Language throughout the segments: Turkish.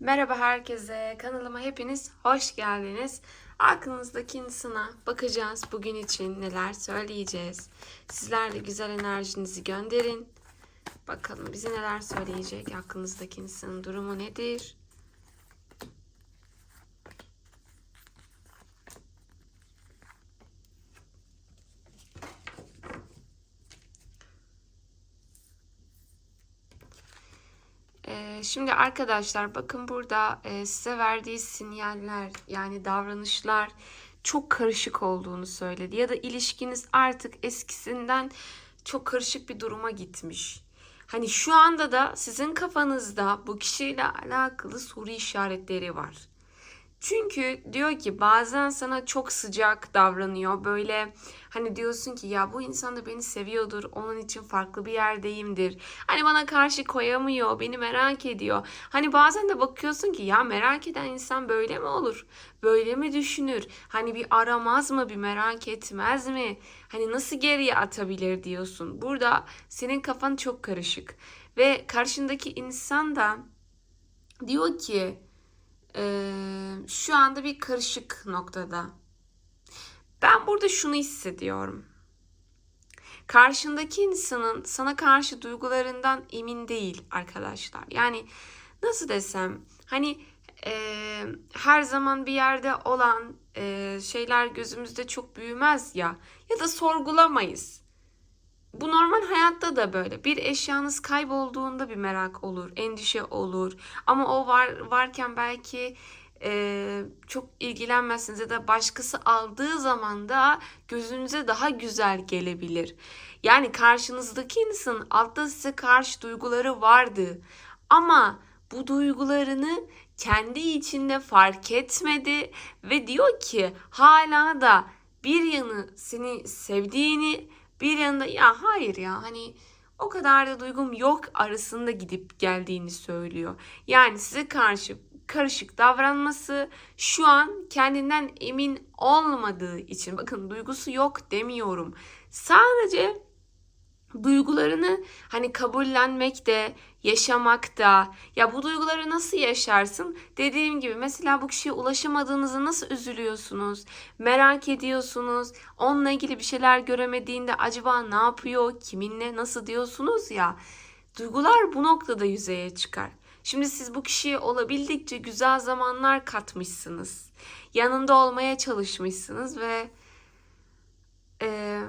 Merhaba herkese. Kanalıma hepiniz hoş geldiniz. Aklınızdaki insana bakacağız. Bugün için neler söyleyeceğiz. Sizler de güzel enerjinizi gönderin. Bakalım bize neler söyleyecek. Aklınızdaki insanın durumu nedir? Ee, şimdi arkadaşlar bakın burada e, size verdiği sinyaller yani davranışlar çok karışık olduğunu söyledi. Ya da ilişkiniz artık eskisinden çok karışık bir duruma gitmiş. Hani şu anda da sizin kafanızda bu kişiyle alakalı soru işaretleri var. Çünkü diyor ki bazen sana çok sıcak davranıyor. Böyle hani diyorsun ki ya bu insan da beni seviyordur. Onun için farklı bir yerdeyimdir. Hani bana karşı koyamıyor. Beni merak ediyor. Hani bazen de bakıyorsun ki ya merak eden insan böyle mi olur? Böyle mi düşünür? Hani bir aramaz mı? Bir merak etmez mi? Hani nasıl geriye atabilir diyorsun. Burada senin kafan çok karışık. Ve karşındaki insan da diyor ki ee, şu anda bir karışık noktada. Ben burada şunu hissediyorum. Karşındaki insanın sana karşı duygularından emin değil arkadaşlar. Yani nasıl desem hani e, her zaman bir yerde olan e, şeyler gözümüzde çok büyümez ya ya da sorgulamayız. Bu normal hayatta da böyle. Bir eşyanız kaybolduğunda bir merak olur, endişe olur. Ama o var varken belki e, çok ilgilenmezsiniz ya da başkası aldığı zaman da gözünüze daha güzel gelebilir. Yani karşınızdaki insanın altta size karşı duyguları vardı. Ama bu duygularını kendi içinde fark etmedi ve diyor ki hala da bir yanı seni sevdiğini bir yanında ya hayır ya hani o kadar da duygum yok arasında gidip geldiğini söylüyor. Yani size karşı karışık davranması şu an kendinden emin olmadığı için bakın duygusu yok demiyorum. Sadece duygularını hani kabullenmekte, yaşamakta. Ya bu duyguları nasıl yaşarsın? Dediğim gibi mesela bu kişiye ulaşamadığınızda nasıl üzülüyorsunuz? Merak ediyorsunuz. Onunla ilgili bir şeyler göremediğinde acaba ne yapıyor? Kiminle nasıl diyorsunuz ya? Duygular bu noktada yüzeye çıkar. Şimdi siz bu kişiye olabildikçe güzel zamanlar katmışsınız. Yanında olmaya çalışmışsınız ve eee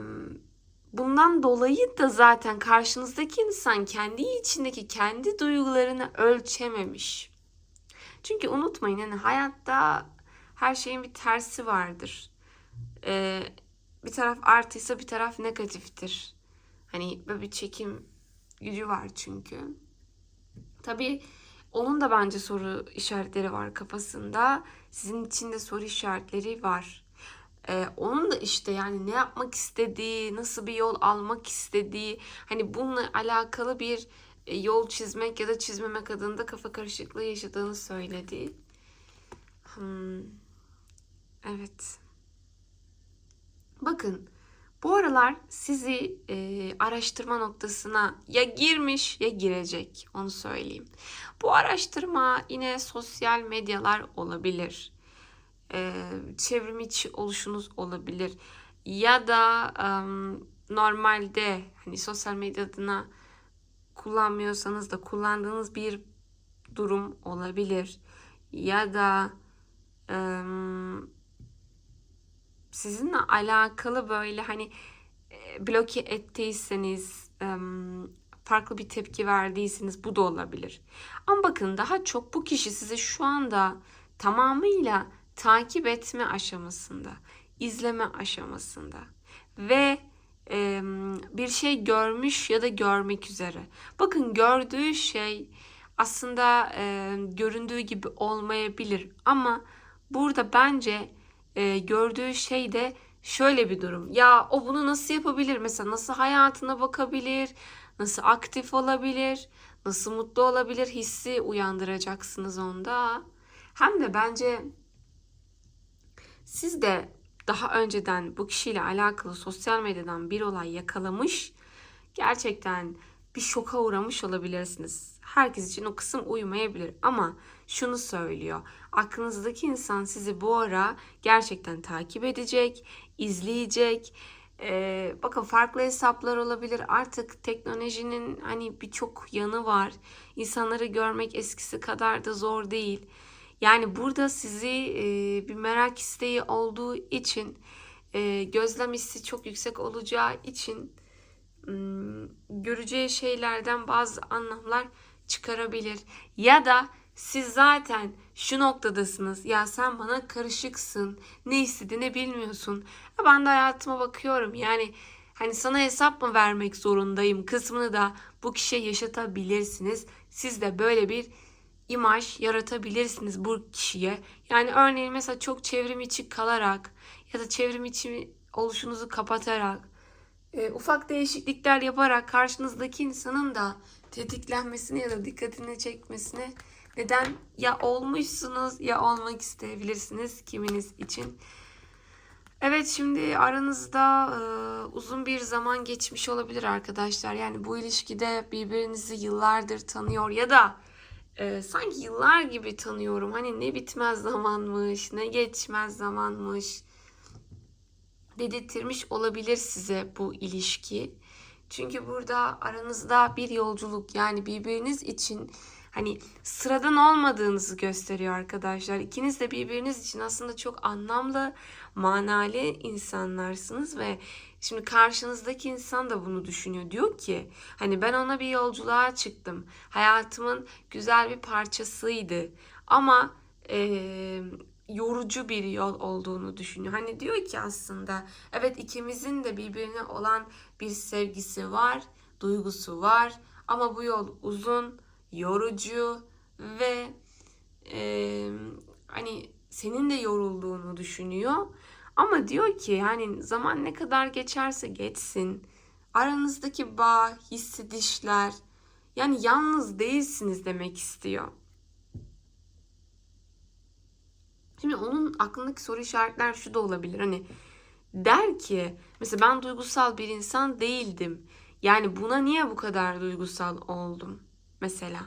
Bundan dolayı da zaten karşınızdaki insan kendi içindeki kendi duygularını ölçememiş. Çünkü unutmayın yani hayatta her şeyin bir tersi vardır. Ee, bir taraf artıysa bir taraf negatiftir. Hani böyle bir çekim gücü var çünkü. Tabii onun da bence soru işaretleri var kafasında. Sizin için de soru işaretleri var. Ee, onun da işte yani ne yapmak istediği, nasıl bir yol almak istediği, hani bununla alakalı bir e, yol çizmek ya da çizmemek adında kafa karışıklığı yaşadığını söyledi. Hmm. Evet. Bakın bu aralar sizi e, araştırma noktasına ya girmiş ya girecek onu söyleyeyim. Bu araştırma yine sosyal medyalar olabilir e, çevrim içi oluşunuz olabilir. Ya da e, normalde hani sosyal medya adına kullanmıyorsanız da kullandığınız bir durum olabilir. Ya da e, sizinle alakalı böyle hani e, bloke ettiyseniz e, farklı bir tepki verdiyseniz bu da olabilir. Ama bakın daha çok bu kişi size şu anda tamamıyla takip etme aşamasında, izleme aşamasında ve e, bir şey görmüş ya da görmek üzere. Bakın gördüğü şey aslında e, göründüğü gibi olmayabilir ama burada bence e, gördüğü şey de şöyle bir durum. Ya o bunu nasıl yapabilir? Mesela nasıl hayatına bakabilir? Nasıl aktif olabilir? Nasıl mutlu olabilir? Hissi uyandıracaksınız onda. Hem de bence siz de daha önceden bu kişiyle alakalı sosyal medyadan bir olay yakalamış, gerçekten bir şoka uğramış olabilirsiniz. herkes için o kısım uymayabilir ama şunu söylüyor. Aklınızdaki insan sizi bu ara gerçekten takip edecek, izleyecek. Ee, bakın farklı hesaplar olabilir. Artık teknolojinin hani birçok yanı var. İnsanları görmek eskisi kadar da zor değil. Yani burada sizi e, bir merak isteği olduğu için e, gözlem hissi çok yüksek olacağı için ım, göreceği şeylerden bazı anlamlar çıkarabilir. Ya da siz zaten şu noktadasınız. Ya sen bana karışıksın. Ne istediğini bilmiyorsun. Ya ben de hayatıma bakıyorum. Yani hani sana hesap mı vermek zorundayım kısmını da bu kişiye yaşatabilirsiniz. Siz de böyle bir imaj yaratabilirsiniz bu kişiye. Yani örneğin mesela çok çevrim içi kalarak ya da çevrim içi oluşunuzu kapatarak e, ufak değişiklikler yaparak karşınızdaki insanın da tetiklenmesini ya da dikkatini çekmesine neden ya olmuşsunuz ya olmak isteyebilirsiniz kiminiz için. Evet şimdi aranızda e, uzun bir zaman geçmiş olabilir arkadaşlar. Yani bu ilişkide birbirinizi yıllardır tanıyor ya da e, sanki yıllar gibi tanıyorum. Hani ne bitmez zamanmış, ne geçmez zamanmış dedirtmiş olabilir size bu ilişki. Çünkü burada aranızda bir yolculuk yani birbiriniz için hani sıradan olmadığınızı gösteriyor arkadaşlar. İkiniz de birbiriniz için aslında çok anlamlı, manalı insanlarsınız ve şimdi karşınızdaki insan da bunu düşünüyor. Diyor ki hani ben ona bir yolculuğa çıktım. Hayatımın güzel bir parçasıydı. Ama eee yorucu bir yol olduğunu düşünüyor. Hani diyor ki aslında evet ikimizin de birbirine olan bir sevgisi var, duygusu var ama bu yol uzun, yorucu ve e, hani senin de yorulduğunu düşünüyor. Ama diyor ki yani zaman ne kadar geçerse geçsin aranızdaki bağ, hissedişler yani yalnız değilsiniz demek istiyor. Şimdi onun aklındaki soru işaretler şu da olabilir. Hani der ki mesela ben duygusal bir insan değildim. Yani buna niye bu kadar duygusal oldum mesela?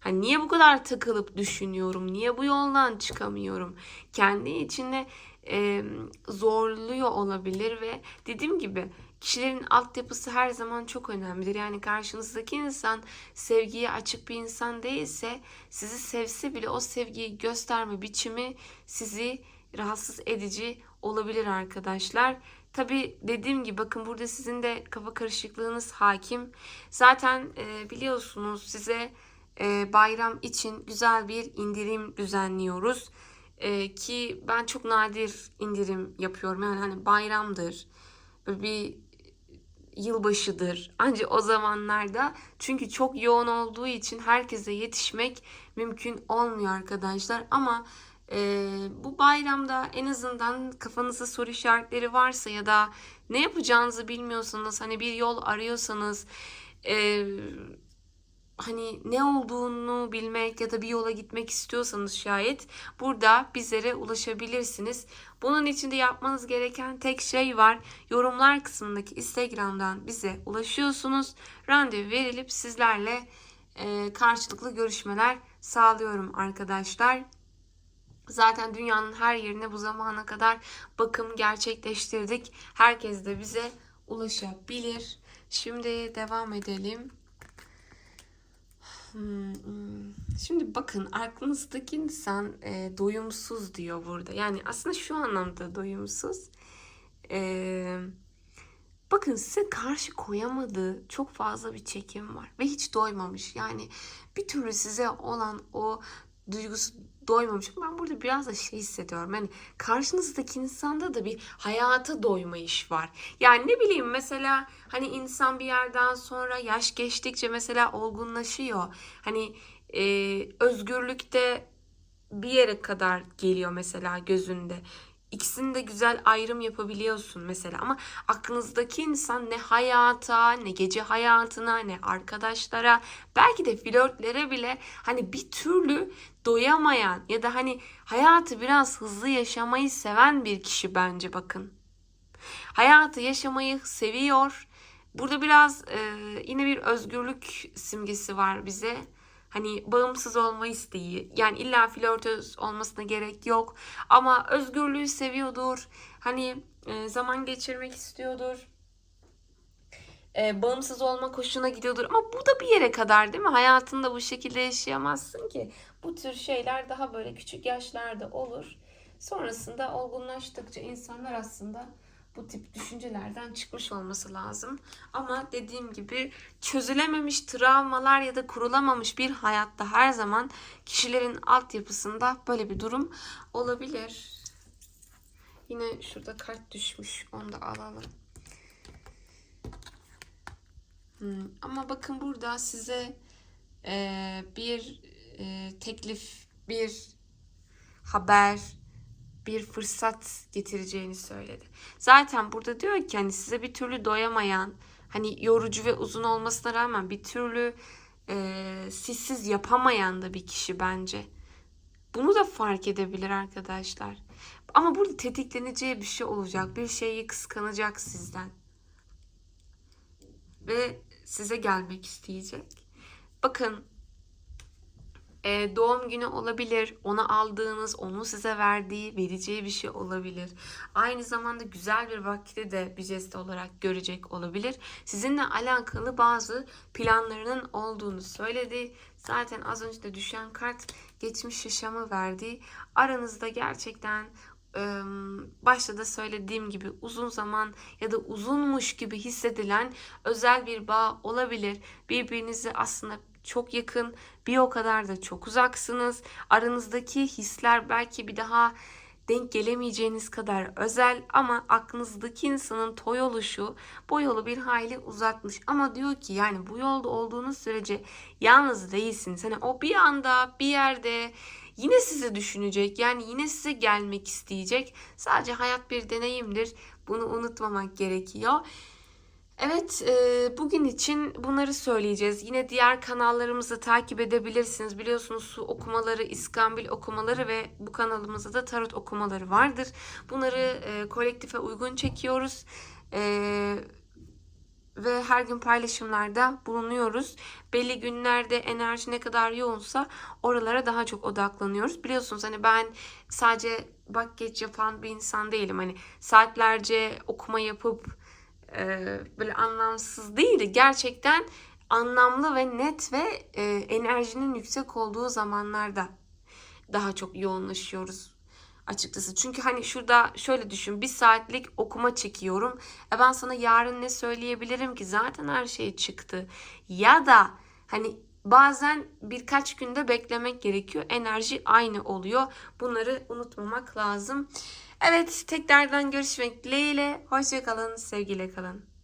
Hani niye bu kadar takılıp düşünüyorum? Niye bu yoldan çıkamıyorum? Kendi içinde e, zorluyor olabilir ve dediğim gibi Kişilerin altyapısı her zaman çok önemlidir. Yani karşınızdaki insan sevgiye açık bir insan değilse sizi sevse bile o sevgiyi gösterme biçimi sizi rahatsız edici olabilir arkadaşlar. Tabi dediğim gibi bakın burada sizin de kafa karışıklığınız hakim. Zaten e, biliyorsunuz size e, bayram için güzel bir indirim düzenliyoruz. E, ki ben çok nadir indirim yapıyorum. Yani hani bayramdır. Bir yılbaşıdır. Ancak o zamanlarda çünkü çok yoğun olduğu için herkese yetişmek mümkün olmuyor arkadaşlar. Ama e, bu bayramda en azından kafanızda soru işaretleri varsa ya da ne yapacağınızı bilmiyorsanız hani bir yol arıyorsanız e, hani ne olduğunu bilmek ya da bir yola gitmek istiyorsanız şayet burada bizlere ulaşabilirsiniz. Bunun için de yapmanız gereken tek şey var. Yorumlar kısmındaki Instagram'dan bize ulaşıyorsunuz. Randevu verilip sizlerle e, karşılıklı görüşmeler sağlıyorum arkadaşlar. Zaten dünyanın her yerine bu zamana kadar bakım gerçekleştirdik. Herkes de bize ulaşabilir. Şimdi devam edelim. Hmm. Şimdi bakın aklınızdaki insan e, doyumsuz diyor burada. Yani aslında şu anlamda doyumsuz. E, bakın size karşı koyamadığı çok fazla bir çekim var. Ve hiç doymamış. Yani bir türlü size olan o duygusu doymamış. Ben burada biraz da şey hissediyorum. Yani karşınızdaki insanda da bir hayata doyma iş var. Yani ne bileyim mesela hani insan bir yerden sonra yaş geçtikçe mesela olgunlaşıyor. Hani e, özgürlükte bir yere kadar geliyor mesela gözünde. İkisini de güzel ayrım yapabiliyorsun mesela ama aklınızdaki insan ne hayata, ne gece hayatına, ne arkadaşlara, belki de flörtlere bile hani bir türlü doyamayan ya da hani hayatı biraz hızlı yaşamayı seven bir kişi bence bakın. Hayatı yaşamayı seviyor. Burada biraz e, yine bir özgürlük simgesi var bize. Hani bağımsız olma isteği. Yani illa flörtöz olmasına gerek yok. Ama özgürlüğü seviyordur. Hani e, zaman geçirmek istiyordur. E, bağımsız olma hoşuna gidiyordur. Ama bu da bir yere kadar değil mi? Hayatında bu şekilde yaşayamazsın ki. Bu tür şeyler daha böyle küçük yaşlarda olur. Sonrasında olgunlaştıkça insanlar aslında bu tip düşüncelerden çıkmış olması lazım. Ama dediğim gibi çözülememiş travmalar ya da kurulamamış bir hayatta her zaman kişilerin altyapısında böyle bir durum olabilir. Yine şurada kart düşmüş. Onu da alalım. Hmm, Ama bakın burada size eee, bir eee, teklif, bir haber, bir fırsat getireceğini söyledi. Zaten burada diyor ki hani size bir türlü doyamayan, hani yorucu ve uzun olmasına rağmen bir türlü eee sizsiz yapamayan da bir kişi bence. Bunu da fark edebilir arkadaşlar. Ama burada tetikleneceği bir şey olacak. Bir şeyi kıskanacak sizden. Ve size gelmek isteyecek. Bakın e, doğum günü olabilir. Ona aldığınız, onun size verdiği, vereceği bir şey olabilir. Aynı zamanda güzel bir vakti de bir jest olarak görecek olabilir. Sizinle alakalı bazı planlarının olduğunu söyledi. Zaten az önce de düşen kart geçmiş yaşamı verdi. Aranızda gerçekten başta da söylediğim gibi uzun zaman ya da uzunmuş gibi hissedilen özel bir bağ olabilir. Birbirinizi aslında çok yakın, bir o kadar da çok uzaksınız. Aranızdaki hisler belki bir daha denk gelemeyeceğiniz kadar özel ama aklınızdaki insanın toy oluşu bu yolu bir hayli uzatmış. Ama diyor ki yani bu yolda olduğunuz sürece yalnız değilsiniz. Hani o bir anda bir yerde yine sizi düşünecek yani yine size gelmek isteyecek. Sadece hayat bir deneyimdir. Bunu unutmamak gerekiyor. Evet, e, bugün için bunları söyleyeceğiz. Yine diğer kanallarımızı takip edebilirsiniz. Biliyorsunuz su okumaları, iskambil okumaları ve bu kanalımızda da tarot okumaları vardır. Bunları e, kolektife uygun çekiyoruz. E, ve her gün paylaşımlarda bulunuyoruz. Belli günlerde enerji ne kadar yoğunsa oralara daha çok odaklanıyoruz. Biliyorsunuz hani ben sadece bak geç yapan bir insan değilim. Hani saatlerce okuma yapıp e, böyle anlamsız değil de gerçekten anlamlı ve net ve e, enerjinin yüksek olduğu zamanlarda daha çok yoğunlaşıyoruz açıkçası. Çünkü hani şurada şöyle düşün bir saatlik okuma çekiyorum. E ben sana yarın ne söyleyebilirim ki zaten her şey çıktı. Ya da hani bazen birkaç günde beklemek gerekiyor. Enerji aynı oluyor. Bunları unutmamak lazım. Evet tekrardan görüşmek dileğiyle. Hoşçakalın, sevgiyle kalın.